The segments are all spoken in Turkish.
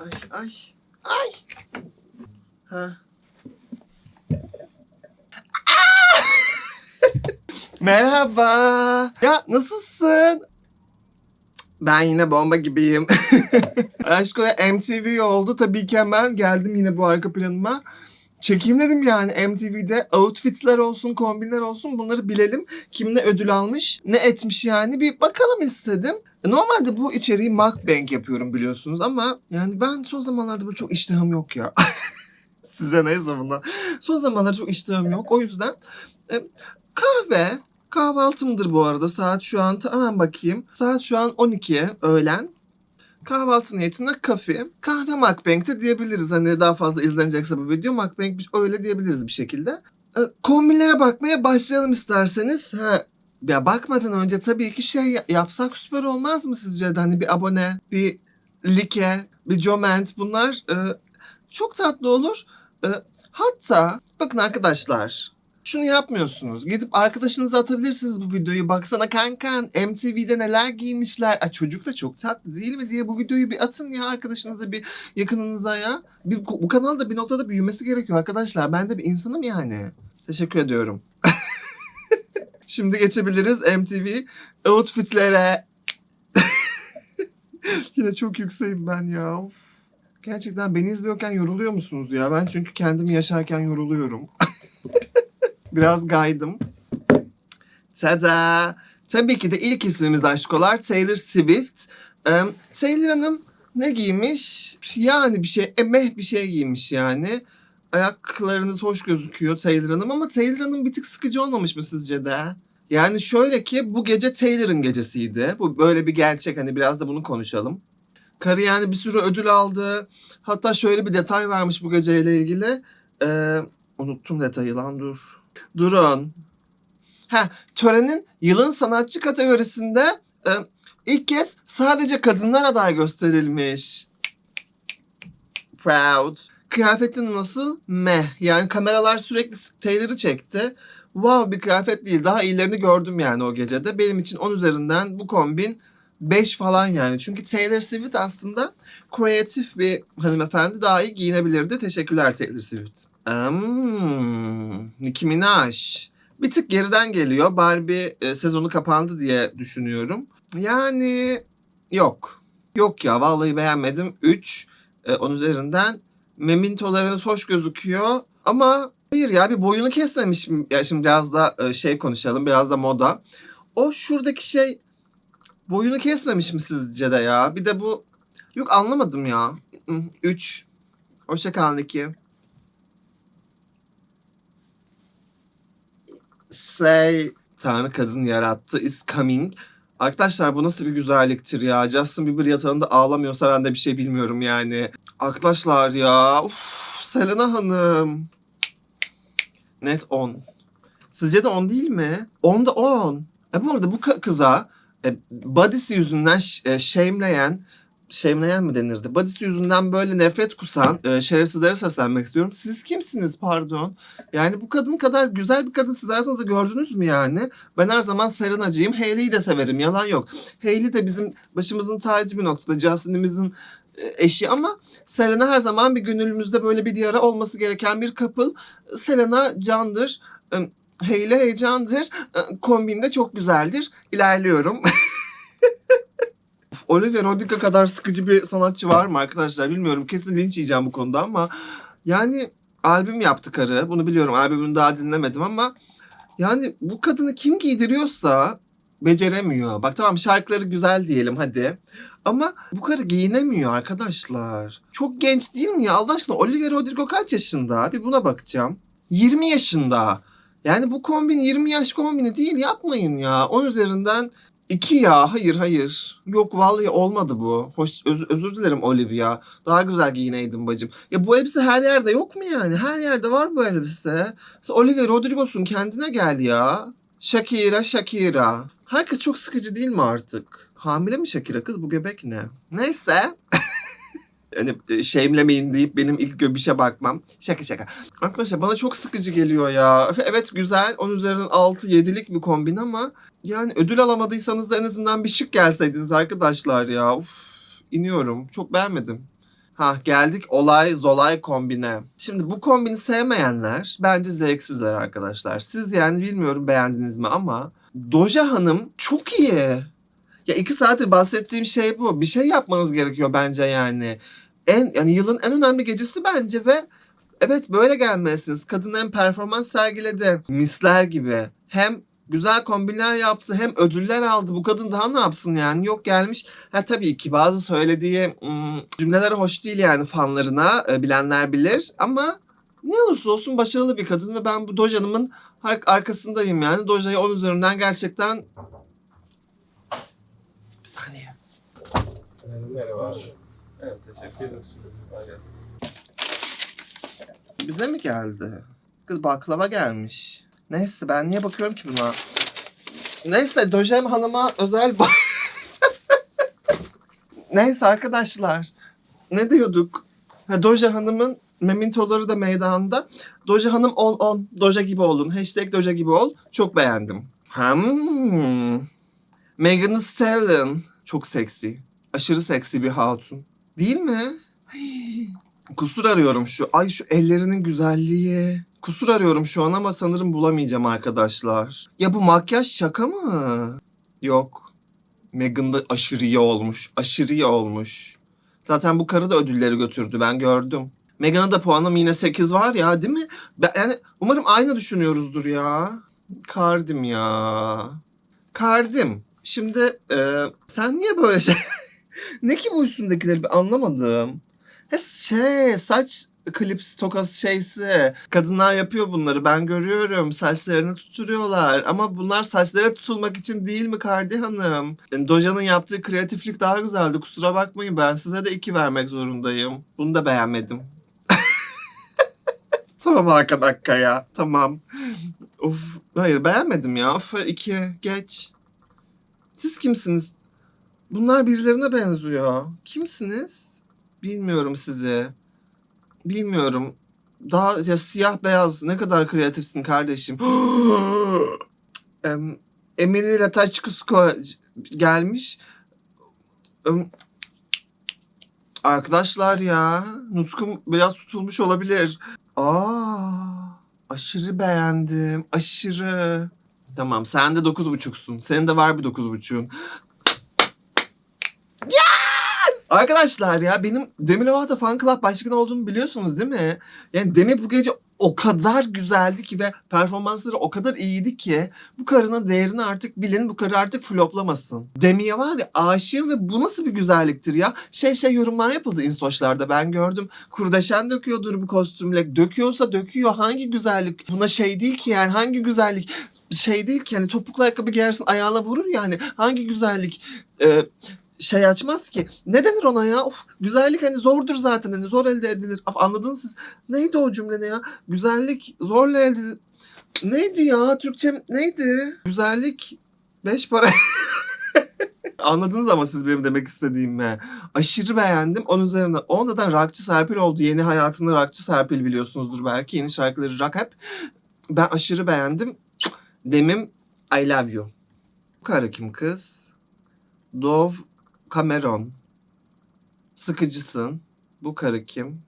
Ay ay ay. Ha. Merhaba. Ya nasılsın? Ben yine bomba gibiyim. Aşko MTV oldu. Tabii ki hemen geldim yine bu arka planıma. Çekeyim dedim yani MTV'de outfitler olsun, kombinler olsun bunları bilelim. Kim ne ödül almış, ne etmiş yani bir bakalım istedim. Normalde bu içeriği mukbang yapıyorum biliyorsunuz ama yani ben son zamanlarda böyle çok iştahım yok ya. Size neyse bunlar. Son zamanlarda çok iştahım yok. O yüzden e, kahve, kahvaltımdır bu arada. Saat şu an hemen bakayım. Saat şu an 12 öğlen. Kahvaltı niyetine kafe. Kahve mukbang de diyebiliriz. Hani daha fazla izlenecekse bu video mukbang öyle diyebiliriz bir şekilde. E, kombinlere bakmaya başlayalım isterseniz. Ha, ya bakmadan önce tabii ki şey ya- yapsak süper olmaz mı sizce? Hani bir abone, bir like, bir comment bunlar e, çok tatlı olur. E, hatta bakın arkadaşlar şunu yapmıyorsunuz. Gidip arkadaşınıza atabilirsiniz bu videoyu. Baksana kankan MTV'de neler giymişler. A, çocuk da çok tatlı değil mi diye bu videoyu bir atın ya arkadaşınıza bir yakınınıza ya. Bir, bu kanal da bir noktada büyümesi gerekiyor arkadaşlar. Ben de bir insanım yani. Teşekkür ediyorum. Şimdi geçebiliriz MTV outfitlere. Yine çok yükseğim ben ya. Of. Gerçekten beni izliyorken yoruluyor musunuz ya? Ben çünkü kendimi yaşarken yoruluyorum. Biraz gaydım. Tada! Tabii ki de ilk ismimiz aşkolar Taylor Swift. Ee, Taylor Hanım ne giymiş? Yani bir şey, emeh bir şey giymiş yani. Ayaklarınız hoş gözüküyor Taylor Hanım ama Taylor Hanım bir tık sıkıcı olmamış mı sizce de? Yani şöyle ki bu gece Taylor'ın gecesiydi. Bu böyle bir gerçek hani biraz da bunu konuşalım. Karı yani bir sürü ödül aldı. Hatta şöyle bir detay varmış bu geceyle ilgili. Ee, unuttum detayı lan dur. Durun. Ha, törenin yılın sanatçı kategorisinde e, ilk kez sadece kadınlar aday gösterilmiş. Proud. Kıyafetin nasıl? Meh. Yani kameralar sürekli Taylor'ı çekti. Wow bir kıyafet değil. Daha iyilerini gördüm yani o gecede. Benim için 10 üzerinden bu kombin 5 falan yani. Çünkü Taylor Swift aslında kreatif bir hanımefendi daha iyi giyinebilirdi. Teşekkürler Taylor Swift. Hmm, Nicki Minaj. Bir tık geriden geliyor. Barbie e, sezonu kapandı diye düşünüyorum. Yani yok. Yok ya vallahi beğenmedim. 3 e, 10 üzerinden. Memintolarınız hoş gözüküyor ama hayır ya bir boyunu kesmemiş. mi? Ya şimdi biraz da e, şey konuşalım. Biraz da moda. O şuradaki şey boyunu kesmemiş mi sizce de ya? Bir de bu yok anlamadım ya. 3 Hoşça kalın Nicki. Say Tanrı kadın yarattı is coming. Arkadaşlar bu nasıl bir güzelliktir ya. Justin Bieber yatağında ağlamıyorsa ben de bir şey bilmiyorum yani. Arkadaşlar ya. Uf, Selena Hanım. Net 10. Sizce de 10 değil mi? 10 da 10. E bu arada bu kıza e, body'si yüzünden ş- shame'leyen mi denirdi? Body'si yüzünden böyle nefret kusan e, şerefsizlere seslenmek istiyorum. Siz kimsiniz pardon? Yani bu kadın kadar güzel bir kadın siz hayatınızda gördünüz mü yani? Ben her zaman Serena'cıyım. Hailey'i de severim. Yalan yok. Hailey de bizim başımızın tacı bir noktada. Justin'imizin e, eşi ama Selena her zaman bir gönlümüzde böyle bir yara olması gereken bir couple. Selena candır. Hailey heyecandır. E, Kombin de çok güzeldir. İlerliyorum. Olivia Rodrigo kadar sıkıcı bir sanatçı var mı arkadaşlar? Bilmiyorum. Kesin linç yiyeceğim bu konuda ama yani albüm yaptı karı. Bunu biliyorum. Albümünü daha dinlemedim ama yani bu kadını kim giydiriyorsa beceremiyor. Bak tamam şarkıları güzel diyelim hadi. Ama bu karı giyinemiyor arkadaşlar. Çok genç değil mi ya? Allah aşkına Olivia Rodrigo kaç yaşında? Bir buna bakacağım. 20 yaşında. Yani bu kombin 20 yaş kombini değil yapmayın ya. 10 üzerinden 2 ya. Hayır hayır. Yok vallahi olmadı bu. Hoş öz- özür dilerim Olivia. Daha güzel giyineydin bacım. Ya bu elbise her yerde yok mu yani? Her yerde var bu elbise. Sen Olivia Rodrigo'sun kendine gel ya. Shakira Shakira. Herkes çok sıkıcı değil mi artık? Hamile mi Shakira kız bu göbek ne? Neyse. Yani e, shame'lemeyin deyip benim ilk göbüşe bakmam. Şaka şaka. Arkadaşlar bana çok sıkıcı geliyor ya. Evet güzel. 10 üzerinden 6-7'lik bir kombin ama yani ödül alamadıysanız da en azından bir şık gelseydiniz arkadaşlar ya. Uf, iniyorum. Çok beğenmedim. Ha geldik olay zolay kombine. Şimdi bu kombini sevmeyenler bence zevksizler arkadaşlar. Siz yani bilmiyorum beğendiniz mi ama Doja Hanım çok iyi. Ya iki saattir bahsettiğim şey bu. Bir şey yapmanız gerekiyor bence yani. En yani yılın en önemli gecesi bence ve evet böyle gelmelisiniz. Kadın hem performans sergiledi. Misler gibi. Hem güzel kombinler yaptı hem ödüller aldı. Bu kadın daha ne yapsın yani? Yok gelmiş. Ha tabii ki bazı söylediği cümleler hoş değil yani fanlarına. e, bilenler bilir ama ne olursa olsun başarılı bir kadın ve ben bu Doja'nın arkasındayım yani. Doja'yı 10 üzerinden gerçekten bir saniye. Merhaba. Evet, teşekkür ederim. Bize mi geldi? Kız baklava gelmiş. Neyse ben niye bakıyorum ki buna? Neyse Dojem Hanım'a özel ba- Neyse arkadaşlar. Ne diyorduk? Ha, Doja Hanım'ın memintoları da meydanda. Doja Hanım 10-10. Doja gibi olun. Hashtag Doja gibi ol. Çok beğendim. Hmm. Megan Thee Stallion. Çok seksi. Aşırı seksi bir hatun. Değil mi? Kusur arıyorum şu. Ay şu ellerinin güzelliği. Kusur arıyorum şu an ama sanırım bulamayacağım arkadaşlar. Ya bu makyaj şaka mı? Yok. Megan da aşırı iyi olmuş. Aşırı iyi olmuş. Zaten bu karı da ödülleri götürdü ben gördüm. Megan'a da puanım yine 8 var ya değil mi? Ben, yani umarım aynı düşünüyoruzdur ya. Kardim ya. Kardim. Şimdi e, sen niye böyle şey... ne ki bu üstündekileri anlamadım. He şey saç klips tokas şeysi. Kadınlar yapıyor bunları ben görüyorum. Saçlarını tuturuyorlar. Ama bunlar saçlara tutulmak için değil mi Kardi Hanım? Yani Doja'nın yaptığı kreatiflik daha güzeldi. Kusura bakmayın ben size de iki vermek zorundayım. Bunu da beğenmedim. tamam Hakan Akka ya. Tamam. Of. Hayır beğenmedim ya. Of iki. Geç. Siz kimsiniz? Bunlar birilerine benziyor. Kimsiniz? Bilmiyorum sizi. Bilmiyorum. Daha ya siyah beyaz ne kadar kreatifsin kardeşim. Em, Emily Ratajkowska gelmiş. Em, Arkadaşlar ya nutkum biraz tutulmuş olabilir. Aa, aşırı beğendim. Aşırı. Tamam sen de dokuz buçuksun. Senin de var bir dokuz buçuğun. Arkadaşlar ya benim Demi Lovato Fan Club başkanı olduğumu biliyorsunuz değil mi? Yani Demi bu gece o kadar güzeldi ki ve performansları o kadar iyiydi ki bu karının değerini artık bilin bu karı artık floplamasın. Demi'ye var ya aşığım ve bu nasıl bir güzelliktir ya? Şey şey yorumlar yapıldı instoşlarda ben gördüm. Kurdeşen döküyordur bu kostümle. Döküyorsa döküyor. Hangi güzellik? Buna şey değil ki yani hangi güzellik? Şey değil ki yani topuklu ayakkabı giyersin ayağına vurur yani. Hangi güzellik? Ee, şey açmaz ki. Ne denir ona ya? Of güzellik hani zordur zaten hani zor elde edilir. Of, anladınız siz. Neydi o cümle ne ya? Güzellik zorla elde edilir. Neydi ya? Türkçem neydi? Güzellik beş para. Anladınız ama siz benim demek istediğimi. Aşırı beğendim. Onun üzerine 10 zaten Rockçı Serpil oldu. Yeni hayatında Rockçı Serpil biliyorsunuzdur belki. Yeni şarkıları rock hep. Ben aşırı beğendim. Demim I love you. Bu karı kim kız? Dove Cameron. Sıkıcısın. Bu karı kim?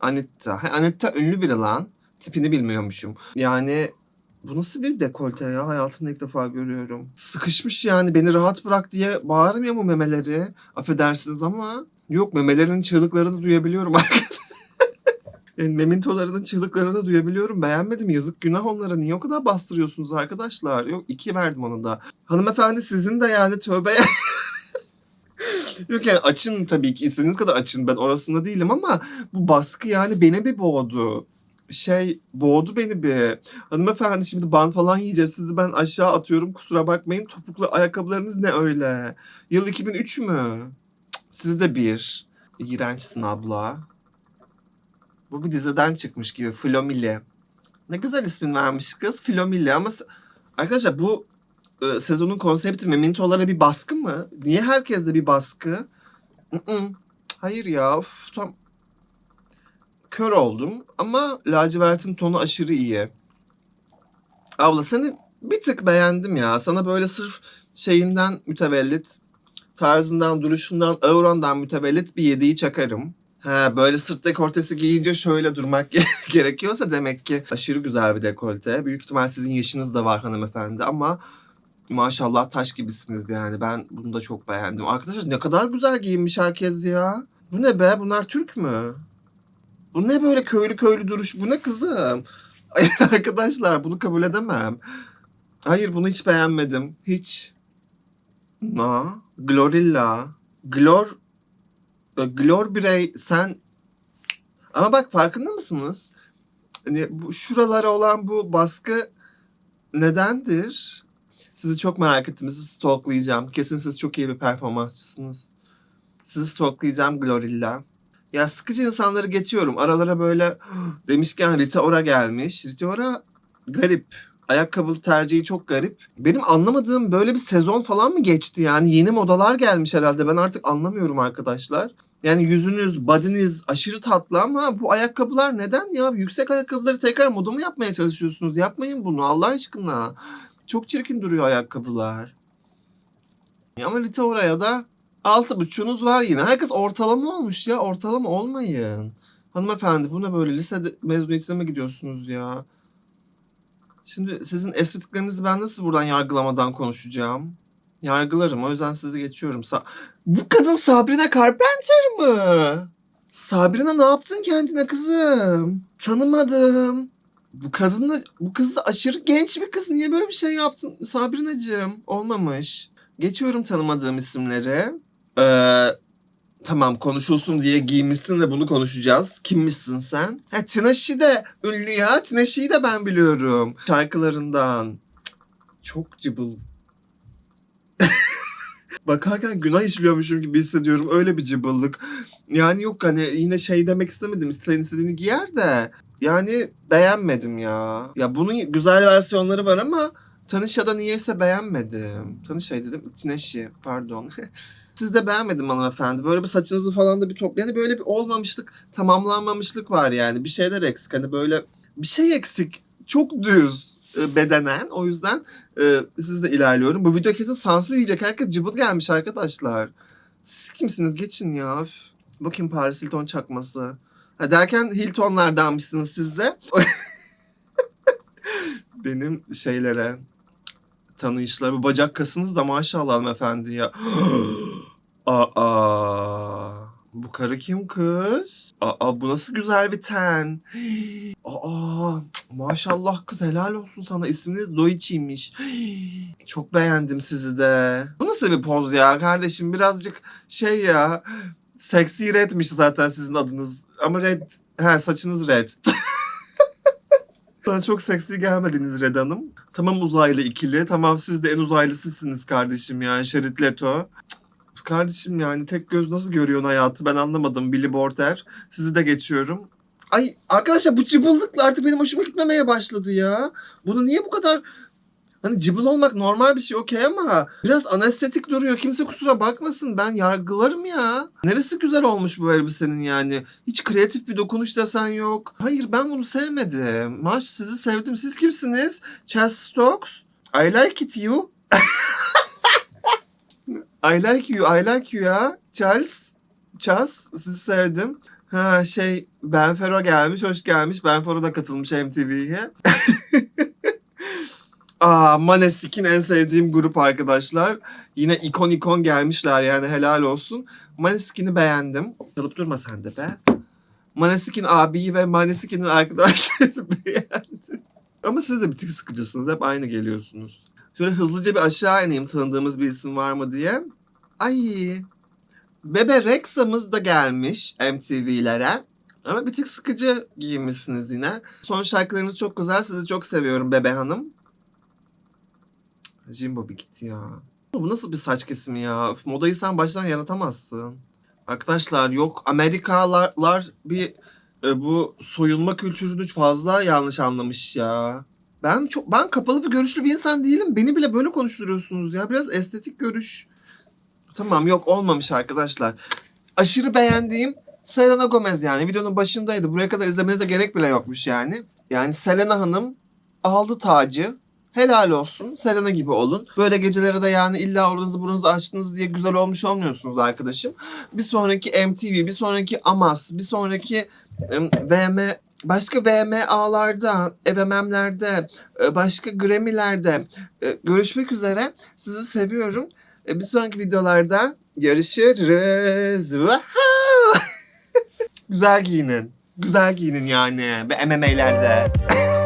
Anita. Ha, Anita ünlü biri lan. Tipini bilmiyormuşum. Yani bu nasıl bir dekolte ya? Hayatımda ilk defa görüyorum. Sıkışmış yani beni rahat bırak diye bağırmıyor mu memeleri? Affedersiniz ama. Yok memelerinin çığlıklarını duyabiliyorum arkadaşlar. Yani memintolarının çığlıklarını duyabiliyorum. Beğenmedim. Yazık günah onlara. Niye o kadar bastırıyorsunuz arkadaşlar? Yok iki verdim onu da. Hanımefendi sizin de yani tövbe Yok yani açın tabii ki istediğiniz kadar açın ben orasında değilim ama bu baskı yani beni bir boğdu. Şey boğdu beni bir. Hanımefendi şimdi ban falan yiyeceğiz. Sizi ben aşağı atıyorum kusura bakmayın. Topuklu ayakkabılarınız ne öyle? Yıl 2003 mü? Siz de bir. İğrençsin abla. Bu bir diziden çıkmış gibi. Flomili. Ne güzel ismin vermiş kız. Flomili ama arkadaşlar bu e, sezonun konsepti mementolara bir baskı mı? Niye herkeste bir baskı? Hayır ya. Of, tam kör oldum ama lacivertin tonu aşırı iyi. Abla seni bir tık beğendim ya. Sana böyle sırf şeyinden mütevellit, tarzından, duruşundan, aurandan mütevellit bir yediği çakarım. He böyle sırt dekoltesi giyince şöyle durmak gerekiyorsa demek ki aşırı güzel bir dekolte. Büyük ihtimal sizin yaşınız da var hanımefendi ama maşallah taş gibisiniz yani. Ben bunu da çok beğendim. Arkadaşlar ne kadar güzel giyinmiş herkes ya. Bu ne be? Bunlar Türk mü? Bu ne böyle köylü köylü duruş? Bu ne kızım? Ay arkadaşlar bunu kabul edemem. Hayır bunu hiç beğenmedim. Hiç. Na. Glorilla. Glor. e, Glor birey sen. Ama bak farkında mısınız? Hani bu şuralara olan bu baskı nedendir? Sizi çok merak ettim. Sizi stalklayacağım. Kesin siz çok iyi bir performansçısınız. Sizi stalklayacağım Glorilla. Ya sıkıcı insanları geçiyorum. Aralara böyle demişken Rita Ora gelmiş. Rita Ora garip. Ayakkabı tercihi çok garip. Benim anlamadığım böyle bir sezon falan mı geçti yani? Yeni modalar gelmiş herhalde. Ben artık anlamıyorum arkadaşlar. Yani yüzünüz, body'niz aşırı tatlı ama bu ayakkabılar neden ya? Yüksek ayakkabıları tekrar moda mı yapmaya çalışıyorsunuz? Yapmayın bunu Allah aşkına. Çok çirkin duruyor ayakkabılar. Ama Rita oraya da altı buçuğunuz var yine. Herkes ortalama olmuş ya. Ortalama olmayın. Hanımefendi bu ne böyle lise mezuniyetine mi gidiyorsunuz ya? Şimdi sizin estetiklerinizi ben nasıl buradan yargılamadan konuşacağım? Yargılarım. O yüzden sizi geçiyorum. Sa- bu kadın Sabrina Carpenter mı? Sabrina ne yaptın kendine kızım? Tanımadım. Bu kadın bu kız da aşırı genç bir kız. Niye böyle bir şey yaptın Sabrinacığım? Olmamış. Geçiyorum tanımadığım isimleri. Ee, tamam konuşulsun diye giymişsin ve bunu konuşacağız. Kimmişsin sen? Ha Tinaşi de ünlü ya. Tinaşi'yi de ben biliyorum. Şarkılarından. Çok cıbıl. Bakarken günah işliyormuşum gibi hissediyorum. Öyle bir cıbıllık. Yani yok hani yine şey demek istemedim. İsteyen istediğini giyer de. Yani beğenmedim ya. Ya bunun güzel versiyonları var ama Tanışa'da niyeyse beğenmedim. Tanışa'yı dedim. Tineşi pardon. Siz de beğenmedim hanımefendi. Böyle bir saçınızı falan da bir top. Yani böyle bir olmamışlık, tamamlanmamışlık var yani. Bir şeyler eksik. Hani böyle bir şey eksik. Çok düz e, bedenen. O yüzden e, siz de ilerliyorum. Bu video kesin sansür yiyecek. Herkes cıbıl gelmiş arkadaşlar. Siz kimsiniz? Geçin ya. Bakayım Paris Hilton çakması. Derken Hilton'lardanmışsınız siz de. Benim şeylere tanıyışlar. Bu bacak kasınız da maşallah hanımefendi ya. Aa, bu karı kim kız? Aa, bu nasıl güzel bir ten. Aa, maşallah kız helal olsun sana. İsminiz Doichi'ymiş. Çok beğendim sizi de. Bu nasıl bir poz ya kardeşim? Birazcık şey ya. Seksi redmiş zaten sizin adınız. Ama red, he saçınız red. Bana çok seksi gelmediniz Red Hanım. Tamam uzaylı ikili. Tamam siz de en uzaylısısınız kardeşim yani. Şerit Leto. Cık, Kardeşim yani tek göz nasıl görüyorsun hayatı ben anlamadım. Billy Porter. Sizi de geçiyorum. Ay arkadaşlar bu cıbıllıkla artık benim hoşuma gitmemeye başladı ya. Bunu niye bu kadar... Hani cıbıl olmak normal bir şey okey ama biraz anestetik duruyor. Kimse kusura bakmasın. Ben yargılarım ya. Neresi güzel olmuş bu elbisenin yani. Hiç kreatif bir dokunuş desen yok. Hayır ben bunu sevmedim. Maş sizi sevdim. Siz kimsiniz? Chas Stokes. I like it you. I like you. I like you ya. Charles. Chas. Sizi sevdim. Ha şey Ben Fero gelmiş. Hoş gelmiş. Ben Fero da katılmış MTV'ye. Aa, Maneskin en sevdiğim grup arkadaşlar. Yine ikon ikon gelmişler yani helal olsun. Maneskin'i beğendim. Durup durma sen de be. Maneskin abiyi ve Maneskin'in arkadaşlarını beğendim. Ama siz de bir tık sıkıcısınız. Hep aynı geliyorsunuz. Şöyle hızlıca bir aşağı ineyim tanıdığımız bir isim var mı diye. Ay. Bebe Rexa'mız da gelmiş MTV'lere. Ama bir tık sıkıcı giyinmişsiniz yine. Son şarkılarınız çok güzel. Sizi çok seviyorum Bebe Hanım. Jimbo bir git ya. Bu nasıl bir saç kesimi ya? Üf, modayı sen baştan yaratamazsın. Arkadaşlar yok Amerikalılar bir e, bu soyulma kültürünü fazla yanlış anlamış ya. Ben çok ben kapalı bir görüşlü bir insan değilim. Beni bile böyle konuşturuyorsunuz ya. Biraz estetik görüş. Tamam yok olmamış arkadaşlar. Aşırı beğendiğim Selena Gomez yani. Videonun başındaydı. Buraya kadar izlemenize gerek bile yokmuş yani. Yani Selena Hanım aldı tacı. Helal olsun. Selena gibi olun. Böyle geceleri de yani illa oranızı buranızı açtınız diye güzel olmuş olmuyorsunuz arkadaşım. Bir sonraki MTV, bir sonraki Amas, bir sonraki VM, başka VMA'larda, EVM'lerde, e, başka Grammy'lerde e, görüşmek üzere. Sizi seviyorum. E, Bir sonraki videolarda görüşürüz. Güzel giyinin. Güzel giyinin yani. Ve MMA'lerde.